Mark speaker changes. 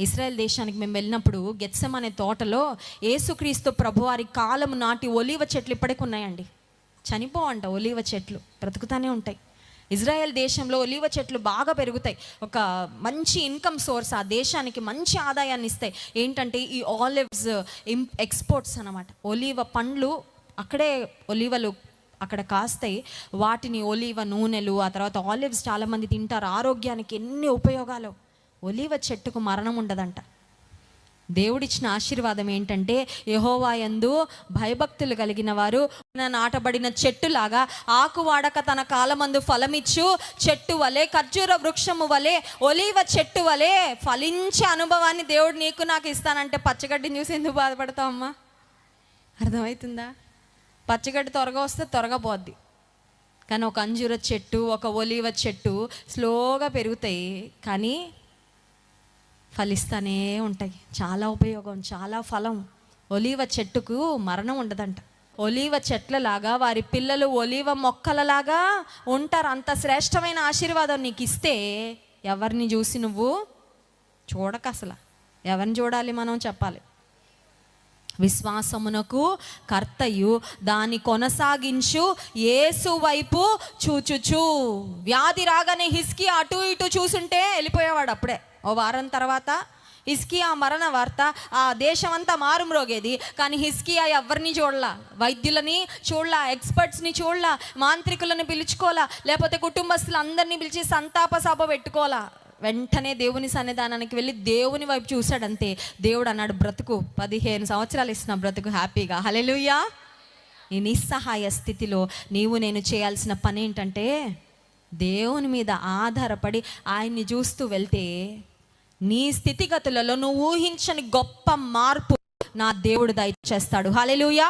Speaker 1: ఇస్రాయెల్ దేశానికి మేము వెళ్ళినప్పుడు గెత్సం అనే తోటలో ఏసుక్రీస్తు ప్రభువారి కాలం నాటి ఒలీవ చెట్లు ఇప్పటికి ఉన్నాయండి. చనిపోవంట ఒలీవ చెట్లు బ్రతుకుతానే ఉంటాయి. ఇజ్రాయెల్ దేశంలో ఒలీవ చెట్లు బాగా పెరుగుతాయి. ఒక మంచి ఇన్కమ్ సోర్స్ ఆ దేశానికి మంచి ఆదాయాన్ని ఇస్తాయి. ఏంటంటే ఈ ఆలివ్స్ ఎక్స్పోర్ట్స్ అన్నమాట. ఒలీవ పండ్లు అక్కడే ఒలీవలు అక్కడ కాస్తాయి. వాటిని ఒలివ నూనెలు ఆ తర్వాత ఆలివ్స్ చాలామంది తింటారు. ఆరోగ్యానికి ఎన్ని ఉపయోగాలు. ఒలీవ చెట్టుకు మరణం ఉండదంట. దేవుడిచ్చిన ఆశీర్వాదం ఏంటంటే యహోవా యందు భయభక్తులు కలిగిన వారు నాటబడిన చెట్టులాగా ఆకు వాడక తన కాలమందు ఫలమిచ్చు చెట్టు వలె ఖర్జూర వృక్షము వలె ఒలీవ చెట్టు వలె ఫలించే అనుభవాన్ని దేవుడు నీకు నాకు ఇస్తానంటే పచ్చగడ్డిని చూసి ఎందుకు బాధపడతావు అమ్మా? అర్థమవుతుందా పచ్చగడ్డి త్వరగా వస్తే త్వరగా పోద్ది. కానీ ఒక అంజూర చెట్టు ఒక ఒలీవ చెట్టు స్లోగా పెరుగుతాయి. కానీ ఫలిస్తూనే ఉంటాయి. చాలా ఉపయోగం చాలా ఫలం. ఒలీవ చెట్టుకు మరణం ఉండదంట. ఒలీవ చెట్లలాగా వారి పిల్లలు ఒలీవ మొక్కలలాగా ఉంటారు. అంత శ్రేష్టమైన ఆశీర్వాదం నీకు ఇస్తే ఎవరిని చూసి నువ్వు చూడక అసలు ఎవరిని చూడాలి మనం చెప్పాలి? విశ్వాసమునకు కర్తయు. దాని కొనసాగించు ఏసు వైపు చూచుచు. వ్యాధి రాగానే హిస్కి అటు ఇటు చూసుంటే వెళ్ళిపోయేవాడు అప్పుడే. ఓ వారం తర్వాత హిస్కియా మరణ వార్త ఆ దేశం అంతా మారుమ్రోగేది కానీ హిస్కియా ఎవరిని చూడలా. వైద్యులని చూడలా ఎక్స్పర్ట్స్ని చూడలా మాంత్రికులను పిలుచుకోలా లేకపోతే కుటుంబస్తులందరినీ పిలిచి సంతాప సభ పెట్టుకోవాలా వెంటనే దేవుని సన్నిధానానికి వెళ్ళి దేవుని వైపు చూశాడంతే. దేవుడు అన్నాడు బ్రతుకు పదిహేను సంవత్సరాలు ఇస్తున్న బ్రతుకు హ్యాపీగా. హలెలుయ్యా ఈ నిస్సహాయ స్థితిలో నీవు నేను చేయాల్సిన పని ఏంటంటే దేవుని మీద ఆధారపడి ఆయన్ని చూస్తూ వెళ్తే నీ స్థితిగతులలో నువ్వు ఊహించని గొప్ప మార్పు నా దేవుడు దయచేస్తాడు. హలెలుయా